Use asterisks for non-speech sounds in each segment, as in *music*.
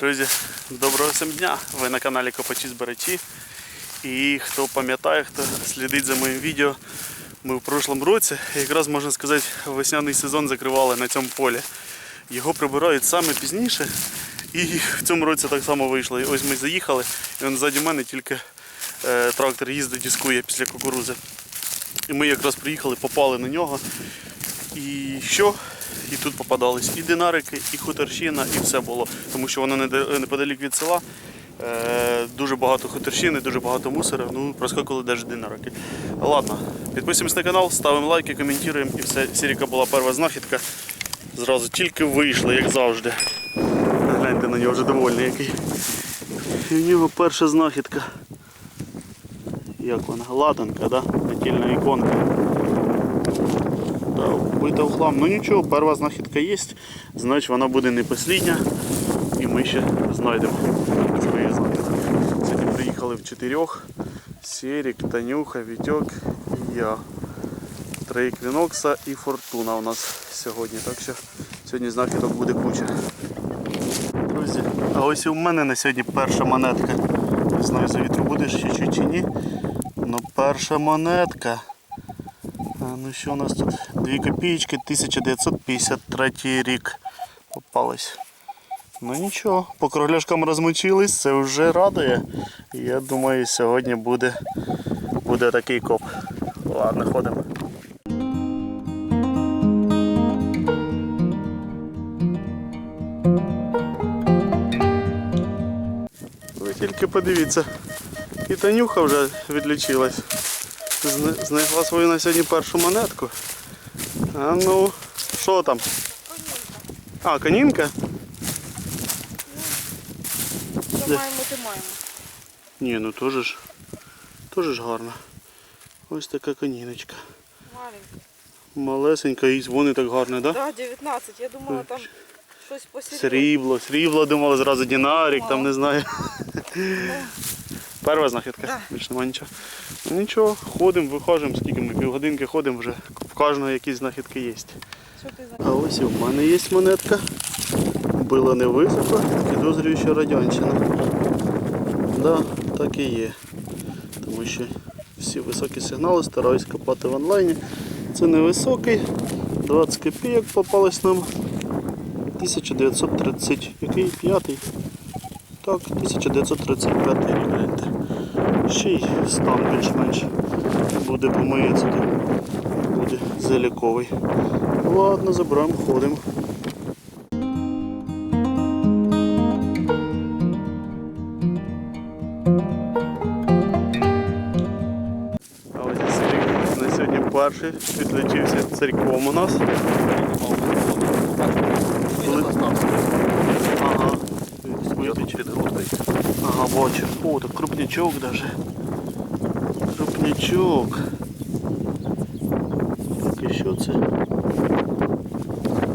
Друзі, доброго всім дня! Ви на каналі Копачі Збирачі. І хто пам'ятає, хто слідить за моїм відео, ми в прошлому році, якраз можна сказати, весняний сезон закривали на цьому полі. Його прибирають саме пізніше. І в цьому році так само вийшло. І ось ми заїхали, і он ззаді мене тільки е, трактор їздить, дискує після кукурузи. І ми якраз приїхали, попали на нього. І що? І тут попадались і динарики, і хуторщина, і все було. Тому що воно неподалік від села. Е, дуже багато хуторщини, дуже багато мусора. Ну, проскакували навіть динарики. Ладно, підписуємось на канал, ставимо лайки, коментуємо і все. Сіріка була перша знахідка. Зразу тільки вийшла, як завжди. Гляньте на нього вже довольний який. І в нього перша знахідка. Як вона? Ладанка, да? Натільна іконка. Да, вбита в хлам. Ну нічого, перша знахідка є, значить вона буде не послідня. І ми ще знайдемо свої знахідки. Сьогодні приїхали в чотирьох. Серік, Танюха, Вітьок і я. Три Еквінокса і Фортуна у нас сьогодні. Так що сьогодні знахідок буде куча. Друзі, а ось і у мене на сьогодні перша монетка. Не знаю, за вітру буде ще чуть чи ні. Ну перша монетка. А, ну що у нас тут? 2 копійки 1953 рік попались. Ну нічого, по кругляшкам розмочились, це вже радує. Я думаю, сьогодні буде, буде такий коп. Ладно, ходимо. Ви тільки подивіться. І Танюха вже відлічилась. Зна- Знайшла свою на сьогодні першу монетку. А ну, що там? А, конінка? Що маємо, ти маємо. Ні, ну теж ж. Теж ж гарно. Ось така коніночка. Маленька. Малесенька і вони так гарно, так? Да? Так, 19. Я думала, там щось посерйозніше. Срібло, срібло думали зразу динарик, там не знаю. Перша знахідка, Да. більше немає нічого. Ну нічого, ходимо, виходимо, скільки ми півгодинки ходимо вже. Кожного якісь знахідки є. А ось і в мене є монетка. Була не високо, підозрюю, що радянщина. Да, так і є. Тому що всі високі сигнали стараюсь копати в онлайні. Це невисокий, 20 копійок попалось нам. 1930. Який? П'ятий? Так, 1935 рік. Ще й стан більш-менш буде помиється тут. Буде заліковий. Ладно, забираємо, ходимо. На сьогодні перший відлетівся царьком у нас. Ага. Ага, бачу. О, так крупнячок даже. Крупнячок. Що це?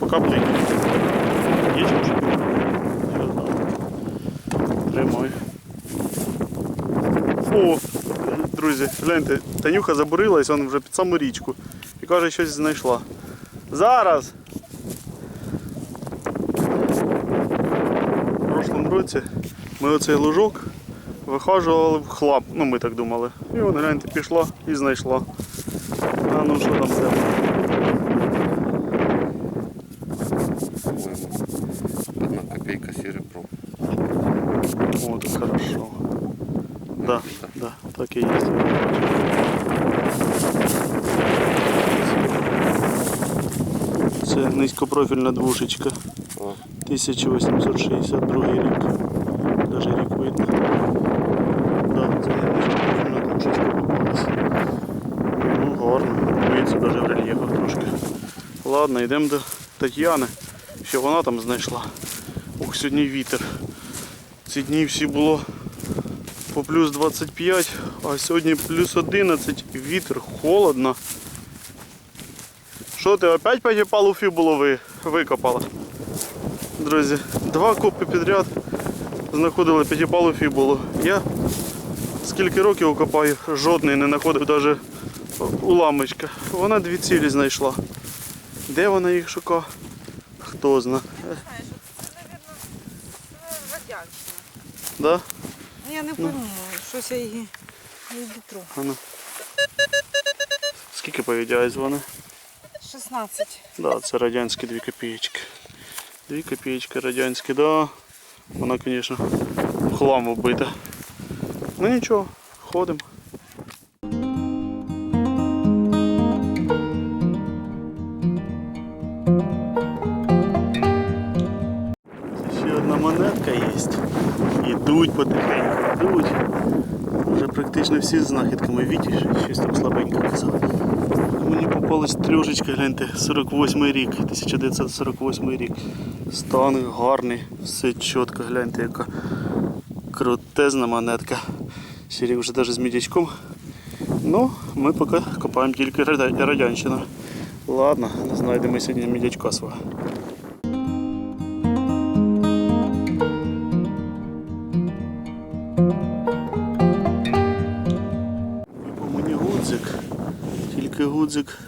Пока плик. Є чи. О, друзі, гляньте, Танюха забурилась, он вже під саму річку. І каже, щось знайшла. Зараз! В прошлому році ми оцей лужок вихажували в хлам. Ну ми так думали. І вона гляньте пішла і знайшла. А ну що там в тебе? Одна копейка серебро. О, так хорошо. Да, да, так и есть. Це низькопрофільна двушечка. 1862 рік. Даже рік видно. Да, це низькопрофільна двушечка попалась. Ну, гарно. Дивіться, даже в рельєфах трошки. Ладно, йдемо до Тетяни. Що вона там знайшла? Ох, сьогодні вітер. Ці дні всі було по плюс 25, а сьогодні плюс 11, вітер, холодно. Що ти опять п'ятипалу фібулу ви, викопала? Друзі, два копи підряд знаходили п'ятипалу фібулу. Я скільки років копаю, жодний не знаходив навіть уламочка. Вона дві цілі знайшла. Де вона їх шукає? Хто знає. Да? Я не пойму, щось я її не вітру. Ну. Скільки по VDI вони? 16. Да, це радянські 2 копієчки. 2 копієчки радянські, да. Вона, звісно, хлам вбита. Ну нічого, ходимо. Ще одна монетка є. Ідуть потихеньку, йдуть. Вже практично всі з знахідками Віті, щось там слабенько казав. Мені попалась трьошечка, гляньте, 48 рік, 1948 рік. Стан гарний, все чітко, гляньте, яка крутезна монетка. Сірік вже навіть з мідячком. Ну, ми поки копаємо тільки радянщину. Ладно, знайдемо сьогодні мідячка свого. По тільки гудзик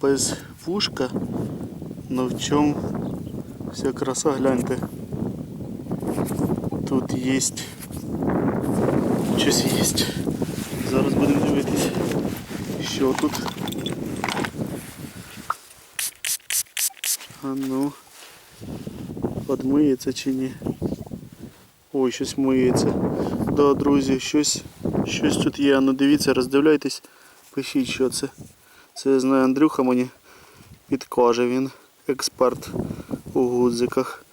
без вушка, но в чому вся краса, гляньте. Тут є щось є. Зараз будемо дивитись, що тут. А ну, подмиється чи ні. Ой, щось миється. Да, друзі, щось, щось тут є. Ну дивіться, роздивляйтесь, пишіть, що це. Це я знаю, Андрюха мені підкаже, він експерт у гудзиках.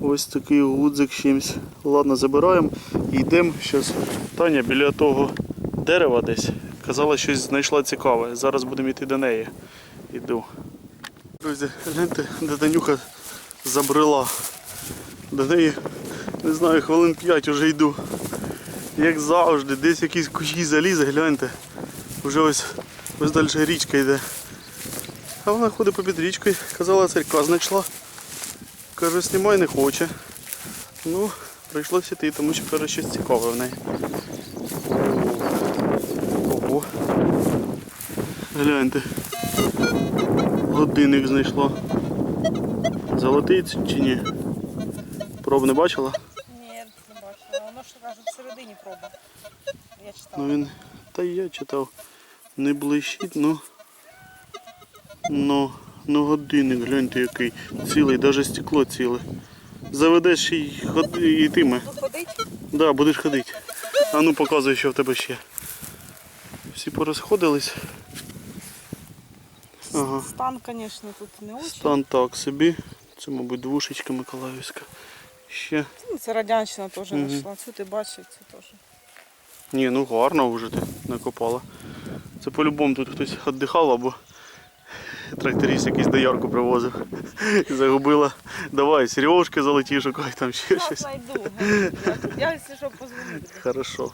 Ось такий гудзик чимсь. Ладно, забираємо і йдемо. Щас Таня біля того дерева десь. Казала, щось знайшла цікаве. Зараз будемо йти до неї. Іду. Друзі, гляньте, де Данюха забрела. До неї, не знаю, хвилин 5 вже йду. Як завжди, десь якісь кущі залізе, гляньте. Вже ось, ось далі річка йде. А вона ходить попід річкою, казала, церква знайшла. Каже, знімай не хоче. Ну, прийшлося йти, тому що каже, щось цікаве в неї. Ого. Гляньте. Годинник знайшла. Золотий чи ні? Проб не бачила? Ні, не бачила. Воно ж кажуть, всередині проба. Я читала. Ну він. Та й я читав. Не блищить, ну. Ну, ну годинник, гляньте який. Цілий, навіть стекло ціле. Заведеш і ходи і йтиме. Да, будеш ходити. А ну показуй, що в тебе ще. Всі порозходились. Ага. Стан, звісно, тут не очень. Стан так собі. Це, мабуть, двушечка Миколаївська. Ще. Ну, це радянщина теж знайшла. Цю ти бачиш, це теж. Ні, ну гарно вже ти накопала. Це по-любому тут хтось віддихав або тракторист якийсь доярку привозив. Загубила. Давай, сережки золоті шукай, там ще щось. знайду. Я, якщо що, позвоню. Хорошо.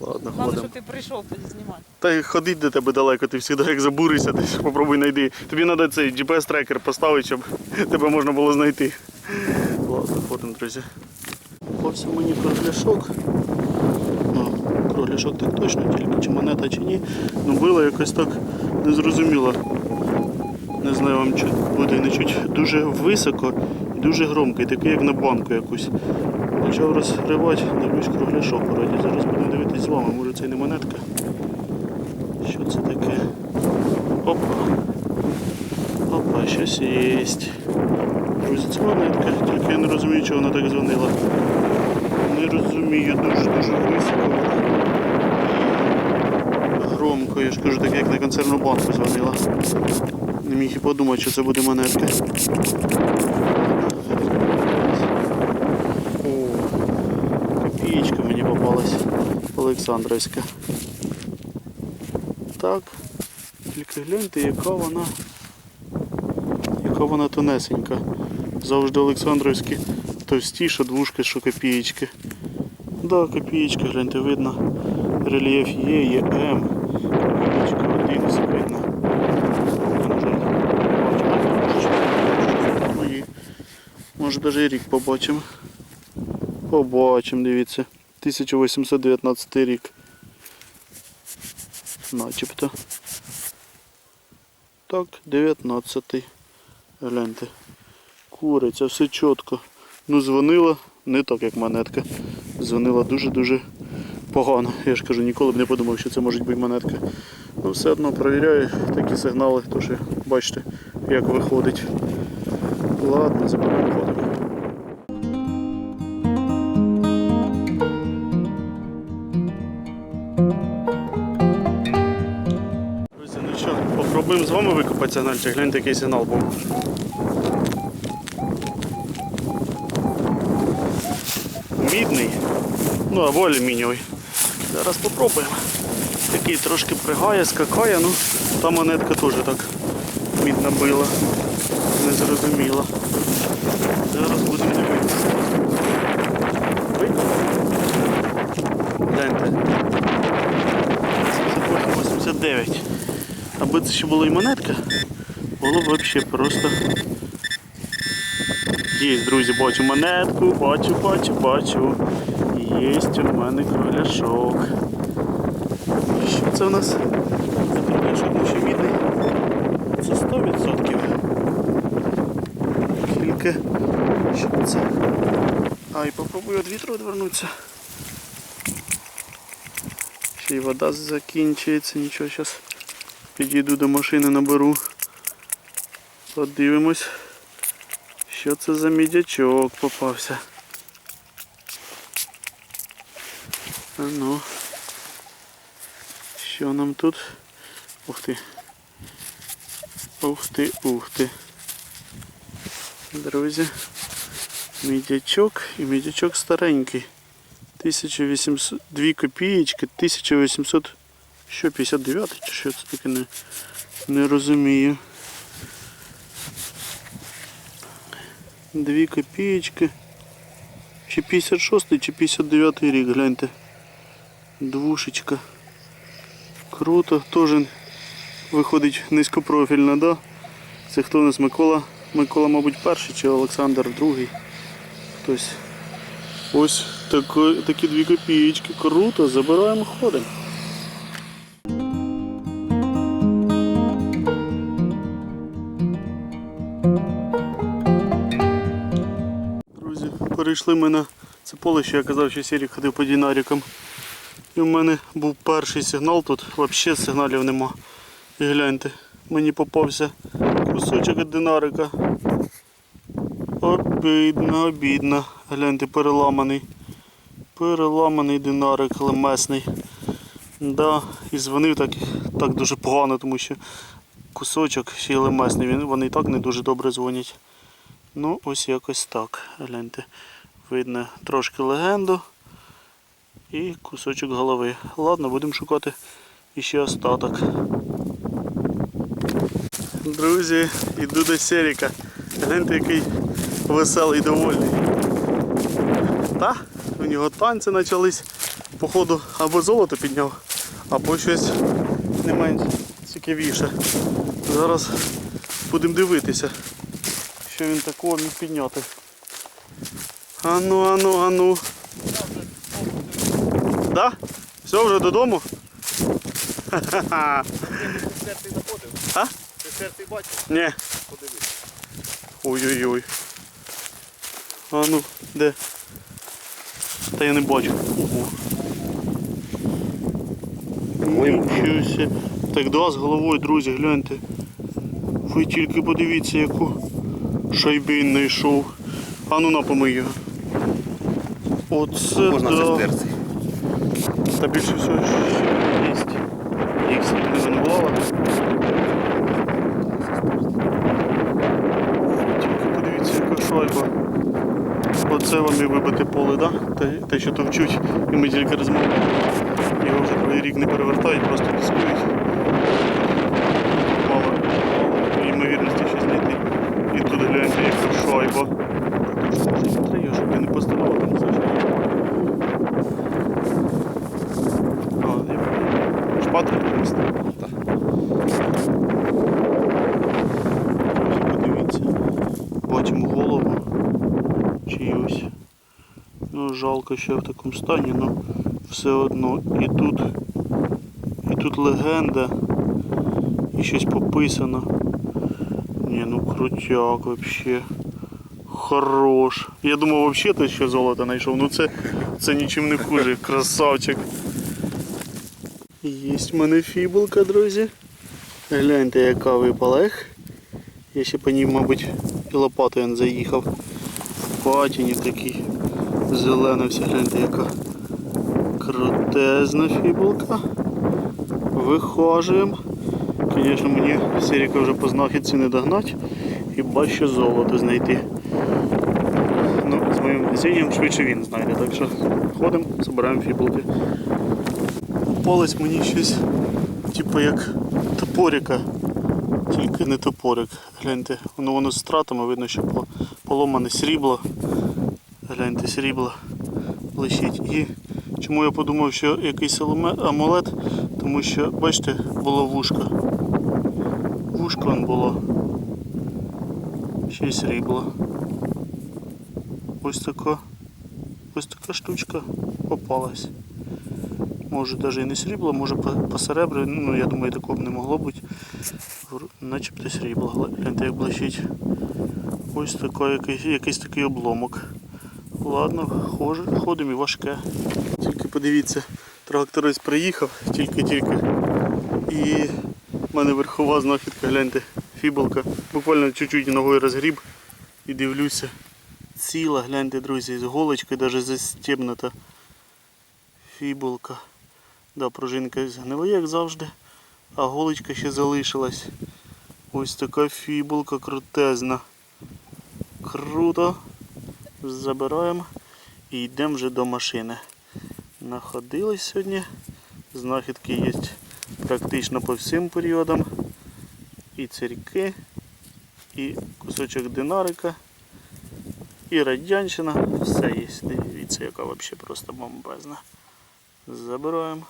Ладно, Надо, ходимо. щоб ти прийшов тоді знімати. Та й ходить до тебе далеко, ти завжди як забуришся, ти ж попробуй знайди. Тобі треба цей GPS-трекер поставити, щоб тебе можна було знайти. Ладно, ходимо, друзі. Попався мені кругляшок. Ну, кругляшок так точно, тільки чи монета, чи ні. Ну було якось так незрозуміло. Не знаю вам чуть буде не чуть. Дуже високо і дуже громко, і такий, як на банку якусь. Почав розривати, дивлюсь кругляшок вроді. Зараз будемо дивитись з вами, може це і не монетка. Що це таке? Опа. Опа, щось є. Друзі, це монетка, тільки я не розумію, чого вона так дзвонила. Не розумію, дуже-дуже високо. Громко, я ж кажу, так як на концерну банку дзвонила. Не міг і подумати, що це буде монетка. О, копієчка мені попалась. Олександровська. Так. Тільки гляньте, яка вона. Яка вона тонесенька. Завжди Олександровські товстіша двушки, що копієчки. Да, копієчка, гляньте, видно. Рельєф є, є М. Копієчка видно. Мої. Може навіть і рік побачимо. Побачимо, дивіться. 1819 рік. Начебто. Так, 19. Гляньте. Куриця, все чітко. Ну, дзвонила, не так, як монетка. Дзвонила дуже-дуже погано. Я ж кажу, ніколи б не подумав, що це може бути монетка. Ну все одно перевіряю такі сигнали, тож бачите, як виходить. Ладно, забираємо ходимо. Друзі, ну що, попробуємо з вами викопати сигнальчик. Гляньте, який сигнал був. Мідний, ну або алюмінієвий. Зараз попробуємо. Такий трошки пригає, скакає, ну та монетка теж так мідна била. Не зрозуміла. Зараз будемо дивитися. Гляньте. 88-89. Аби це ще була і монетка, було б взагалі просто. Є, друзі, бачу монетку, бачу, бачу, бачу. Є у мене кругляшок. Що це у нас? За кругляшок ну, мідний. Це 100%. Тільки що це? А, і попробую від вітру відвернутися. Ще й вода закінчується, нічого, зараз підійду до машини, наберу. Подивимось, що це за мідячок попався. А ну. Що нам тут? Ух ти. Ух ти, ух ти. Друзі. Мідячок і мідячок старенький. 1800, 2 копієчки, 1800, що 59 чи що це не, не розумію. 2 копієчки. Чи 56 чи 59 рік, гляньте. Двушечка. Круто, теж виходить низькопрофільно, да? Це хто у нас Микола? Микола, мабуть, перший чи Олександр другий. Хтось. Ось такі, дві копієчки. Круто, забираємо ходимо. Перейшли ми на це поле, що я казав, що Сірік ходив по динарікам. І в мене був перший сигнал тут, взагалі сигналів нема. І гляньте, мені попався кусочок від динарика. Обідно, обідно. Гляньте, переламаний. Переламаний динарик лемесний. Да, і дзвонив так, так дуже погано, тому що кусочок ще й лемесний. Вони і так не дуже добре дзвонять. Ну, ось якось так. Гляньте. Видно трошки легенду і кусочок голови. Ладно, будемо шукати іще остаток. Друзі, йду до Серіка. Гляньте, який веселий довольний. Та, у нього танці почались. Походу, або золото підняв, або щось не менш цікавіше. Зараз будемо дивитися, що він такого міг підняти. Ану, ану, ану. Да? Все, вже додому? Ха-ха-ха. *laughs* Ти заходив? А? Ти серцей бачив? Ні. Подивись. Ой-ой-ой. А ну, де? Та я не бачу. Нічого. Так, да, з головою, друзі, гляньте. Ви тільки подивіться, яку шайбін знайшов. А ну на помий його. Оце Можна да. сестерцей. Та більше всього є. Їх сильно не занувало. Тільки подивіться, яка шайба. Оце вам і вибите поле, да? Те, те, що товчуть, і ми тільки розмовляємо. Його вже другий рік не перевертають, просто піскують. Мало, мало ймовірності щось знайти. І тут гляньте, яка шайба. Треба, щоб я не поставив там завжди. А, шпатри принести. Так. Подивіться. Бачимо голову чиюсь. Ну, жалко, що в такому стані, але все одно. І тут, і тут легенда, і щось пописано. Ні, ну крутяк вообще. Хорош. Я думав, взагалі ти ще золото знайшов. Ну це, це нічим не хуже. Красавчик. Єсть в мене фібулка, друзі. Гляньте, яка випала. Ех. Я ще по ній, мабуть, і лопатою не заїхав. В патіні такий. Зелена вся, гляньте, яка крутезна фібулка. Вихожуємо. Звісно, мені Сіріка вже по знахідці не догнать. Хіба що золото знайти. Ну, з моїм везінням швидше він знайде, так що ходимо, збираємо фібулки. Попалось мені щось, типу як топорика, тільки не топорик. Гляньте, воно воно з стратами, видно, що поломане срібло. Гляньте, срібло блищить. І чому я подумав, що якийсь амулет, тому що, бачите, було вушко. Вушко он було. Ще й срібло. Ось така, ось така штучка попалась. Може навіть і не срібло, може по, по серебру, ну я думаю, такого б не могло бути. Начебто срібло. Гляньте, як блищить. Ось така, якийсь, якийсь такий обломок. Ладно, ходимо і важке. Тільки подивіться, трактор ось приїхав, тільки-тільки. І в мене верхова знахідка, гляньте, фіболка. Буквально чуть-чуть ногою розгріб і дивлюся. Ціла, гляньте, друзі, з голочкою навіть застібнута. Фіболка. Да, пружинка згнила, як завжди, а голочка ще залишилась. Ось така фіболка крутезна. Круто. Забираємо і йдемо вже до машини. Находились сьогодні. Знахідки є практично по всім періодам. І цирки, і кусочок динарика, і радянщина. Все є. Дивіться, яка взагалі просто бомбезна. Забираємо.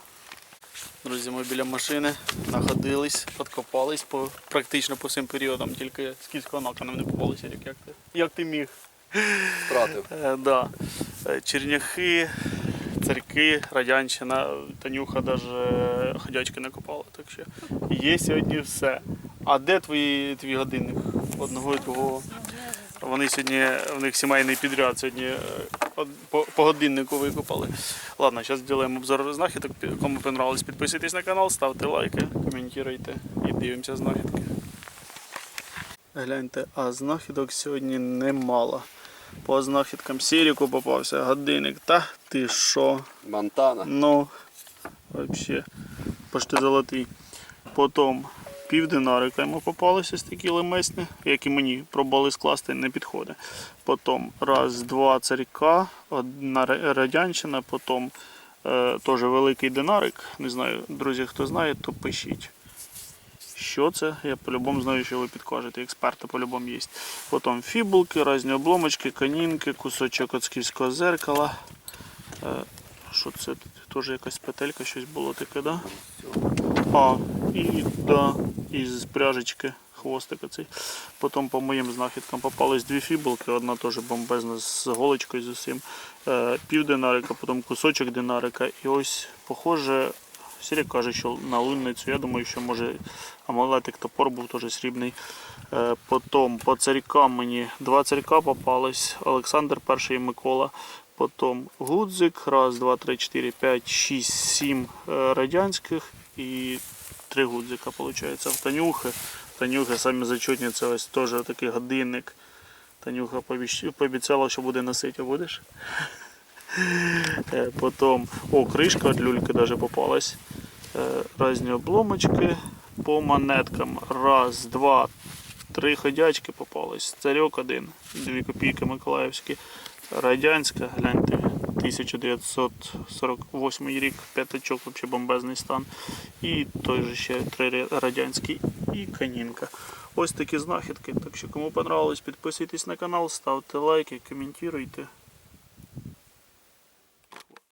Друзі, ми біля машини находились, подкопались по, практично по всім періодам, тільки з кільського нака нам не попалося. Як, ти, як ти міг? Втратив. Е, да. Е, Черняхи, царьки, радянщина, Танюха навіть ходячки не копала. Так що є сьогодні все. А де твої, твій годинник? Одного і другого. Вони сьогодні, в них сімейний підряд, сьогодні е, по, по годиннику викопали. Ладно, зараз зробимо обзор знахідок. Кому понравилось, підписуйтесь на канал, ставте лайки, коментуйте і дивимося знахідки. Гляньте, а знахідок сьогодні немало. По знахідкам Сіріку попався годинник. Та ти що? Монтана. Ну, вообще, почти золотий. Потім півдинарика йому попалися такі лемесні, які мені пробували скласти, не підходить. Потім раз, два царька, одна радянщина, потім е, теж великий динарик. Не знаю, друзі, хто знає, то пишіть. Що це? Я по-любому знаю, що ви підкажете. Експерти по-любому є. Потім фібулки, різні обломочки, канінки, кусочок оцківського зеркала. Е, що це? Теж якась петелька, щось було таке, да? А, і да, із пряжечки хвостик оцей. Потім по моїм знахідкам попались дві фібулки, одна теж бомбезна з голочкою з усім. Е, пів динарика, потім кусочок динарика. І ось, похоже, Сірі каже, що на лунницю. Я думаю, що може амулетик топор був теж срібний. Е, Потім по царькам мені два царька попались. Олександр перший і Микола. Потім гудзик, раз, два, три, чотири, п'ять, шість, сім е, радянських і три гудзика, виходить. В Танюхи. Танюхи самі зачутні, це ось теж такий годинник. Танюха пообіцяла, що буде носити, будеш? *laughs* Е, Потім, о, кришка від люльки навіть попалась. Е, Різні обломочки по монеткам. Раз, два, три ходячки попались. Царьок один, дві копійки Миколаївські. Радянська, гляньте, 1948 рік, п'ятачок, взагалі бомбезний стан. І той же ще три ра- радянські і канінка. Ось такі знахідки. Так що кому понравилось, підписуйтесь на канал, ставте лайки, коментуйте.